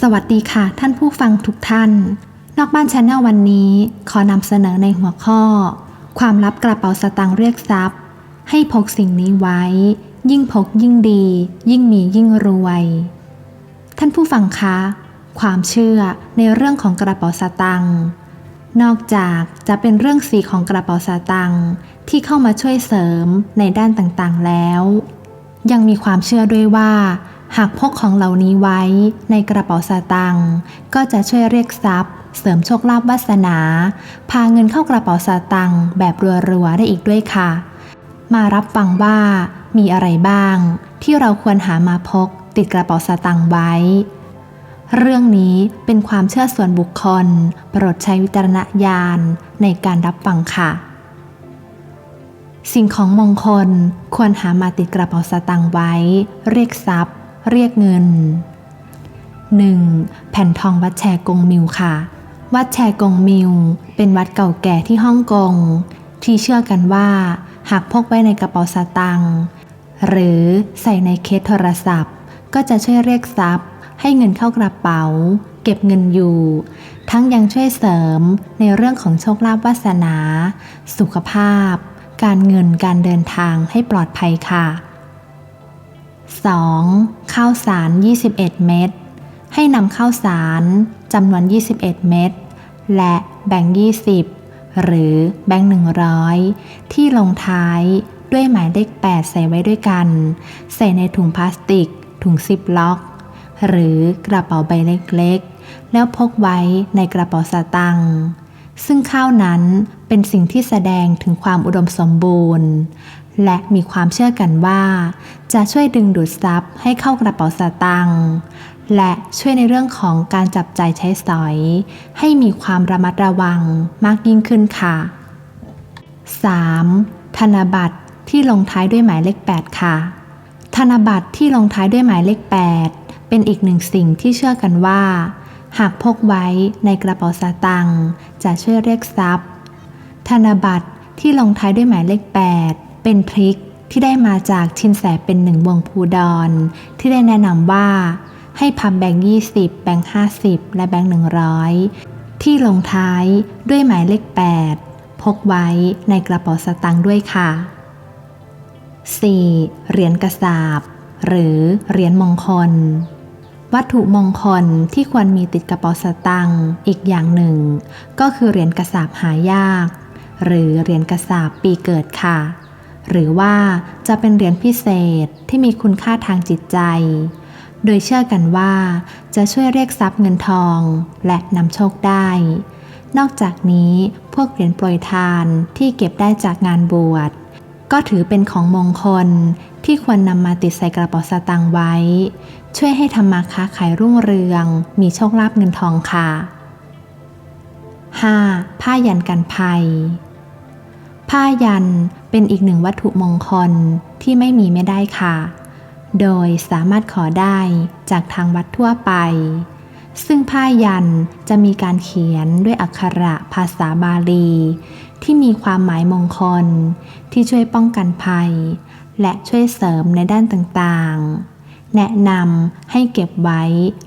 สวัสดีค่ะท่านผู้ฟังทุกท่าน นอกบ้านชาแนลวันนี้ ขอนำเสนอในหัวข้อ ความลับกระเป๋าสตางค์เรียกทรัพย์ ให้พกสิ่งนี้ไว้ ยิ่งพกยิ่งดี ยิ่งมียิ่งรวย ท่านผู้ฟังคะ ความเชื่อในเรื่องของกระเป๋าสตางค์นอกจากจะเป็นเรื่องสีของกระเป๋าสตางค์ที่เข้ามาช่วยเสริมในด้านต่างๆแล้ว ยังมีความเชื่อด้วยว่า หากพกของเหล่านี้ไว้ในกระเป๋าสตางค์ก็จะช่วยเรียกทรัพย์ เสริมโชคลาภวาสนา พาเงินเข้ากระเป๋าสตางค์แบบรัวๆได้อีกด้วยค่ะ มารับฟังว่ามีอะไรบ้าง ที่เราควรหามาพก ติดกระเป๋าสตางค์ไว้ เรื่องนี้เป็นความเชื่อส่วนบุคคล โปรดใช้วิจารณญาณในการรับฟังค่ะ สิ่งของมงคลควรหามาติดกระเป๋าสตางค์ไว้ เรียกทรัพย์ เรียกเงิน 1. แผ่นทองวัดแชกงมิวค่ะ วัดแชกงมิว เป็นวัดเก่าแก่ที่ฮ่องกง ที่เชื่อกันว่า หากพกไว้ในกระเป๋าสตางค์หรือใส่ในเคสโทรศัพท์ ก็จะช่วยเรียกทรัพย์ ให้เงินเข้ากระเป๋า เก็บเงินอยู่ ทั้งยังช่วยเสริมในเรื่องของโชคลาภวาสนา สุขภาพ การเงินการเดินทางให้ปลอดภัยค่ะ 2. ข้าวสาร 21 เม็ด ให้นำข้าวสารจำนวน 21 เม็ด และแบงค์20 หรือแบงค์100 ที่ลงท้ายด้วยหมายเลข 8 ใส่ไว้ด้วยกัน ใส่ในถุงพลาสติก ถุงซิปล็อก หรือกระเป๋าใบเล็กๆ แล้วพกไว้ในกระเป๋าสตางค์ซึ่งข้าวนั้นเป็นสิ่งที่แสดงถึงความอุดมสมบูรณ์ และมีความเชื่อกันว่า จะช่วยดึงดูดทรัพย์ให้เข้ากระเป๋าสตางค์และช่วยในเรื่องของการจับใจใช้สอย ให้มีความระมัดระวังมากยิ่งขึ้นค่ะ 3. ธนบัตรที่ลงท้ายด้วยหมายเลข 8 ค่ะ ธนบัตรที่ลงท้ายด้วยหมายเลข 8 เป็นอีกหนึ่งสิ่งที่เชื่อกันว่า หากพกไว้ในกระเป๋าสตางค์จะช่วยเรียกทรัพย์ ธนบัตรที่ลงท้ายด้วยหมายเลข 8 เป็นทริคที่ได้มาจากชินแสเป็นหนึ่งวงภูดอนที่ได้แนะนำว่า ให้พับแบงค์20 แบงค์50 และแบงค์100 ที่ลงท้ายด้วยหมายเลข 8 พกไว้ในกระเป๋าสตางค์ด้วยค่ะ 4. เหรียญกระสาบ หรือเหรียญมงคล วัตถุมงคลที่ควรมีติดกระเป๋าสตางค์อีกอย่างหนึ่ง ก็คือเหรียญกระสาบหายาก หรือเหรียญกระสาบปีเกิดค่ะ หรือว่าจะเป็นเหรียญพิเศษที่มีคุณค่าทางจิตใจ โดยเชื่อกันว่าจะช่วยเรียกทรัพย์เงินทองและนำโชคได้ นอกจากนี้พวกเหรียญโปรยทานที่เก็บได้จากงานบวช ก็ถือเป็นของมงคลที่ควรนำมาติดใส่กระเป๋าสตางค์ไว้ ช่วยให้ทำมาค้าขายรุ่งเรือง มีโชคลาภเงินทองค่ะ 5. ผ้ายันกันภัย ผ้ายัน เป็นอีกหนึ่งวัตถุมงคลที่ไม่มีไม่ได้ค่ะ โดยสามารถขอได้จากทางวัดทั่วไป ซึ่งผ้ายันจะมีการเขียนด้วยอักขระภาษาบาลี ที่มีความหมายมงคล ที่ช่วยป้องกันภัย และช่วยเสริมในด้านต่างๆ แนะนำให้เก็บไว้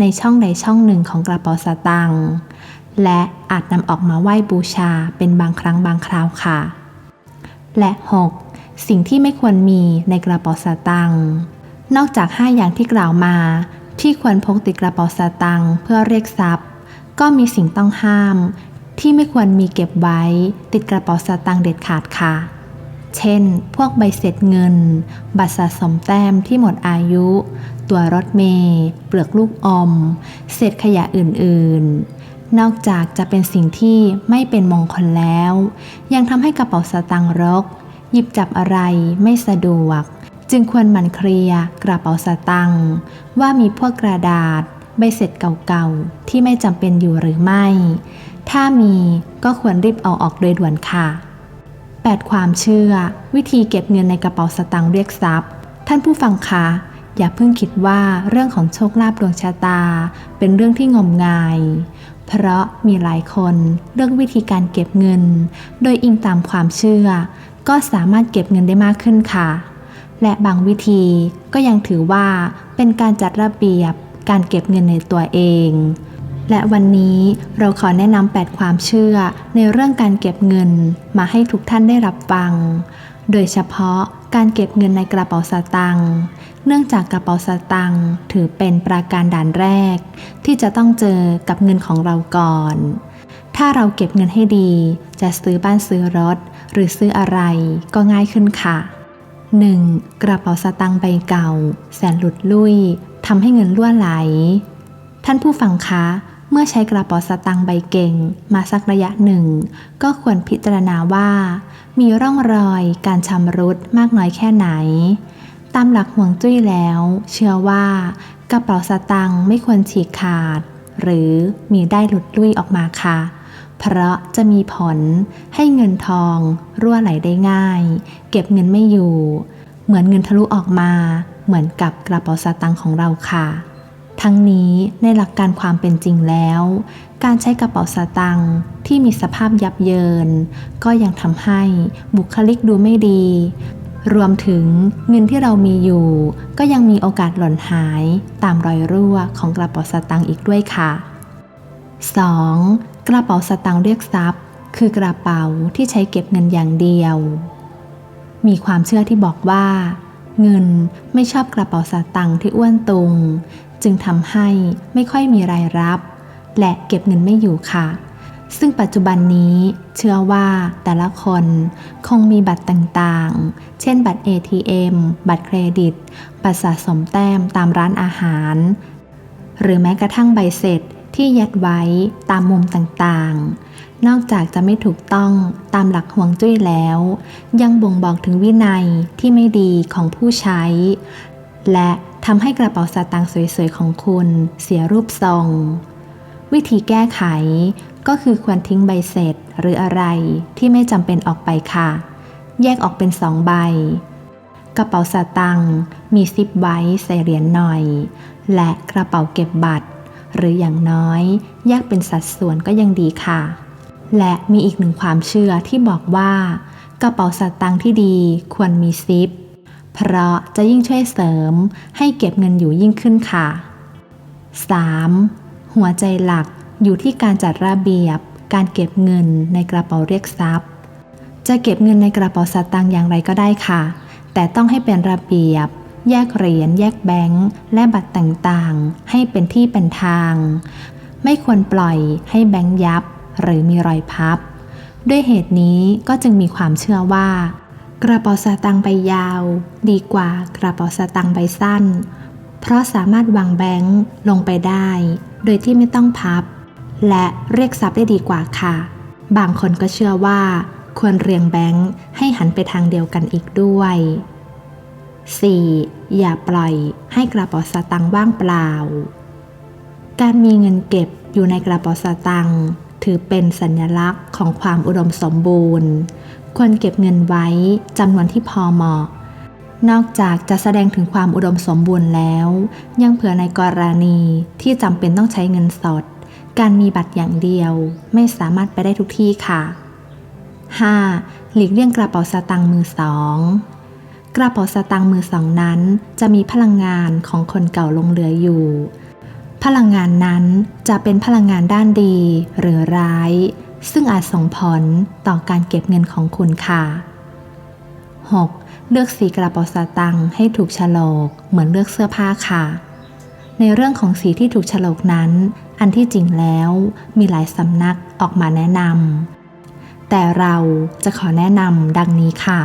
ในช่องใดช่องหนึ่งของกระเป๋าสตางค์และอาจนำออกมาไหว้บูชาเป็นบางครั้งบางคราวค่ะ และ 6. สิ่งที่ไม่ควรมีในกระเป๋าสตางค์นอกจาก 5 อย่างที่กล่าวมา ที่ควรพกติดกระเป๋าสตางค์เพื่อเรียกทรัพย์ ก็มีสิ่งต้องห้าม ที่ไม่ควรมีเก็บไว้ ติดกระเป๋าสตางค์เด็ดขาดค่ะ เช่น พวกใบเสร็จเงิน บัตรสะสมแต้มที่หมดอายุ ตัวรถเมล์เปลือกลูกอม เศษขยะอื่นๆ นอกจากจะเป็นสิ่งที่ไม่เป็นมงคลแล้ว ยังทำให้กระเป๋าสตางค์รก หยิบจับอะไรไม่สะดวก จึงควรหมั่นเคลียร์กระเป๋าสตางค์ว่ามีพวกกระดาษ ใบเสร็จเก่าๆ ที่ไม่จำเป็นอยู่หรือไม่ ถ้ามีก็ควรรีบเอาออกโดยด่วนค่ะ 8 ความเชื่อ วิธีเก็บเงินในกระเป๋าสตางค์เรียกทรัพย์ ท่านผู้ฟังคะอย่าเพิ่งคิดว่าเรื่องของโชคลาภดวงชะตา เป็นเรื่องที่งมงาย เพราะมีหลายคนเลือกวิธีการเก็บเงิน โดยอิงตามความเชื่อ ก็สามารถเก็บเงินได้มากขึ้นค่ะ และบางวิธีก็ยังถือว่าเป็นการจัดระเบียบการเก็บเงินในตัวเอง และวันนี้เราขอแนะนำ 8 ความเชื่อในเรื่องการเก็บเงินมาให้ทุกท่านได้รับฟัง โดยเฉพาะการเก็บเงินในกระเป๋าสตางค์ เนื่องจากกระเป๋าสตางค์ถือเป็นปราการด่านแรก ที่จะต้องเจอกับเงินของเราก่อน ถ้าเราเก็บเงินให้ดี จะซื้อบ้านซื้อรถ หรือซื้ออะไรก็ง่ายขึ้นค่ะ 1. กระเป๋าสตางค์ใบเก่า แสนหลุดลุ่ยทำให้เงินล่วไหล ท่านผู้ฟังคะเมื่อใช้กระเป๋าสตางค์ใบเก่งมาสักระยะหนึ่ง ก็ควรพิจารณาว่า มีร่องรอยการชำรุดมากน้อยแค่ไหน ตามหลักห่วงจุ้ยแล้ว เชื่อว่ากระเป๋าสตางค์ไม่ควรฉีกขาด หรือมีได้หลุดลุ่ยออกมาค่ะ เพราะจะมีผลให้เงินทองรั่วไหลได้ง่าย เก็บเงินไม่อยู่ เหมือนเงินทะลุออกมา เหมือนกับกระเป๋าสตางค์ของเราค่ะ ทั้งนี้ในหลักการความเป็นจริงแล้ว การใช้กระเป๋าสตางค์ที่มีสภาพยับเยิน ก็ยังทำให้บุคลิกดูไม่ดี รวมถึงเงินที่เรามีอยู่ ก็ยังมีโอกาสหล่นหายตามรอยรั่วของกระเป๋าสตางค์อีกด้วยค่ะ 2. กระเป๋าสตางค์เรียกทรัพย์ คือกระเป๋าที่ใช้เก็บเงินอย่างเดียว มีความเชื่อที่บอกว่า เงินไม่ชอบกระเป๋าสตางค์ที่อ้วนตุง จึงทำให้ไม่ค่อยมีรายรับ และเก็บเงินไม่อยู่ค่ะ ซึ่งปัจจุบันนี้เชื่อว่าแต่ละคนคงมีบัตรต่างๆ เช่นบัตร ATM บัตรเครดิต บัตรสะสมแต้มตามร้านอาหาร หรือแม้กระทั่งใบเสร็จที่ยัดไว้ตามมุมต่างๆ นอกจากจะไม่ถูกต้องตามหลักห่วงจุ้ยแล้ว ยังบ่งบอกถึงวินัยที่ไม่ดีของผู้ใช้ และทำให้กระเป๋าสตางค์สวยๆ ของคุณเสียรูปทรง วิธีแก้ไข ก็คือควรทิ้งใบเสร็จหรืออะไรที่ไม่จำเป็นออกไปค่ะ แยกออกเป็นสองใบ กระเป๋าสตางค์มีซิปไว้ใส่เหรียญหน่อย และกระเป๋าเก็บบัตร หรืออย่างน้อย แยกเป็นสัดส่วนก็ยังดีค่ะ และมีอีกหนึ่งความเชื่อที่บอกว่า กระเป๋าสตางค์ที่ดีควรมีซิป เพราะจะยิ่งช่วยเสริมให้เก็บเงินอยู่ยิ่งขึ้นค่ะ 3. หัวใจหลัก อยู่ที่การจัดระเบียบ การเก็บเงินในกระเป๋าเรียกทรัพย์ จะเก็บเงินในกระเป๋าสตางค์อย่างไรก็ได้ค่ะ แต่ต้องให้เป็นระเบียบ แยกเหรียญแยกแบงค์และบัตรต่างๆ ให้เป็นที่เป็นทาง ไม่ควรปล่อยให้แบงค์ยับ หรือมีรอยพับ ด้วยเหตุนี้ก็จึงมีความเชื่อว่า กระเป๋าสตางค์ใบยาว ดีกว่ากระเป๋าสตางค์ใบสั้น เพราะสามารถวางแบงค์ลงไปได้ โดยที่ไม่ต้องพับ และเรียกทรัพย์ได้ดีกว่าค่ะ บางคนก็เชื่อว่า ควรเรียงแบงค์ให้หันไปทางเดียวกันอีกด้วย 4. อย่าปล่อยให้กระเป๋าสตางค์ว่างเปล่า การมีเงินเก็บอยู่ในกระเป๋าสตางค์ถือเป็นสัญลักษณ์ของความอุดมสมบูรณ์ ควรเก็บเงินไว้จำนวนที่พอเหมาะ นอกจากจะแสดงถึงความอุดมสมบูรณ์แล้ว ยังเผื่อในกรณีที่จำเป็นต้องใช้เงินสด การมีบัตรอย่างเดียวไม่สามารถไปได้ทุกที่ค่ะ 5. หลีกเลี่ยงกระเป๋าสตางค์มือสองกระเป๋าสตางค์มือสองนั้น จะมีพลังงานของคนเก่าลงเหลืออยู่ พลังงานนั้นจะเป็นพลังงานด้านดีหรือร้าย ซึ่งอาจส่งผลต่อการเก็บเงินของคุณค่ะ 6. เลือกสีกระเป๋าสตางค์ให้ถูกฉลกเหมือนเลือกเสื้อผ้าค่ะ ในเรื่องของสีที่ถูกฉลกนั้น อันที่จริงแล้วมีหลายสำนักออกมาแนะนำแต่เราจะขอแนะนำดังนี้ค่ะ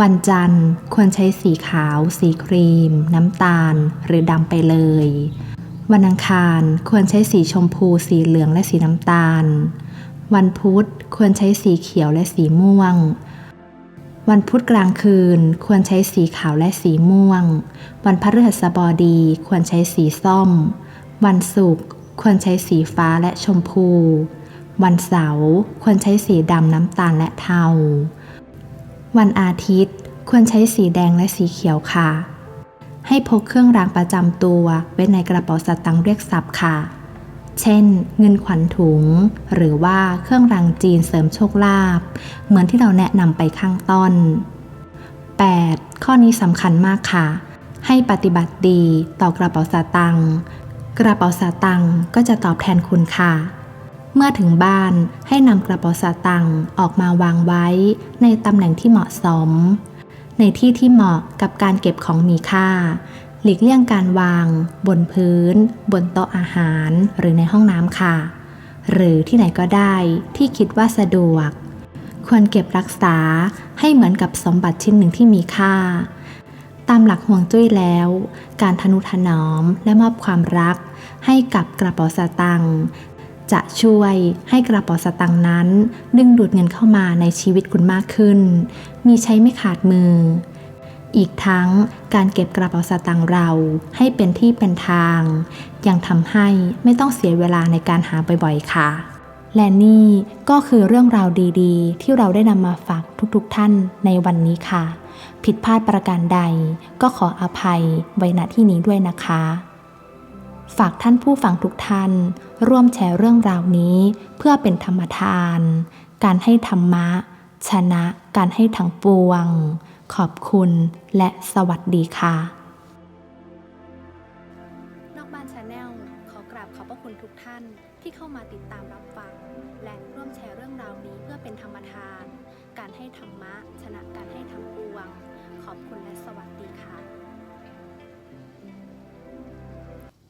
วันจันทร์ควรใช้สีขาว สีครีม น้ำตาล หรือดำไปเลย วันอังคารควรใช้สีชมพู สีเหลืองและสีน้ำตาล วันพุธควรใช้สีเขียวและสีม่วงวันพุธกลางคืนควรใช้สีขาวและสีม่วง วันพฤหัสบดีควรใช้สีส้ม วันศุกร์ ควรใช้สีฟ้าและชมพู วันเสาร์ควรใช้สีดำน้ำตาลและเทา วันอาทิตย์ควรใช้สีแดงและสีเขียวค่ะ ให้พกเครื่องรางประจำตัวไว้ในกระเป๋าสตางค์เรียกทรัพย์ค่ะ เช่น เงินขวัญถุง หรือว่าเครื่องรางจีนเสริมโชคลาภเหมือนที่เราแนะนำไปข้างต้น 8. ข้อนี้สำคัญมากค่ะ ให้ปฏิบัติดีต่อกระเป๋าสตางค์ กระเป๋าสตางก็จะตอบแทนคุณค่ะ เมื่อถึงบ้านให้นำกระเป๋าสตางออกมาวางไว้ในตำแหน่งที่เหมาะสม ในที่ที่เหมาะกับการเก็บของมีค่า หลีกเลี่ยงการวาง บนพื้น บนโต๊ะอาหารหรือในห้องน้ำค่ะ หรือที่ไหนก็ได้ที่คิดว่าสะดวก ควรเก็บรักษาให้เหมือนกับสมบัติชิ้นหนึ่งที่มีค่า ตามหลักห่วงจุ้ยแล้ว การทนุถนอมและมอบความรัก ให้กับกระเป๋าสตางค์จะช่วยให้กระเป๋าสตางค์นั้น ดึงดูดเงินเข้ามาในชีวิตคุณมากขึ้น มีใช้ไม่ขาดมือ อีกทั้งการเก็บกระเป๋าสตางค์เราให้เป็นที่เป็นทาง ยังทำให้ไม่ต้องเสียเวลาในการหาบ่อยๆค่ะ และนี่ก็คือเรื่องราวดีๆ ที่เราได้นำมาฝากทุกๆท่านในวันนี้ค่ะ ผิดพลาดประการใดก็ขออภัยไว้ณที่นี้ด้วยนะคะ ฝากท่านผู้ฟังทุกท่าน ร่วมแชร์เรื่องราวนี้ เพื่อเป็นธรรมทาน การให้ธรรมะ ชนะการให้ทั้งปวง ขอบคุณและสวัสดีค่ะ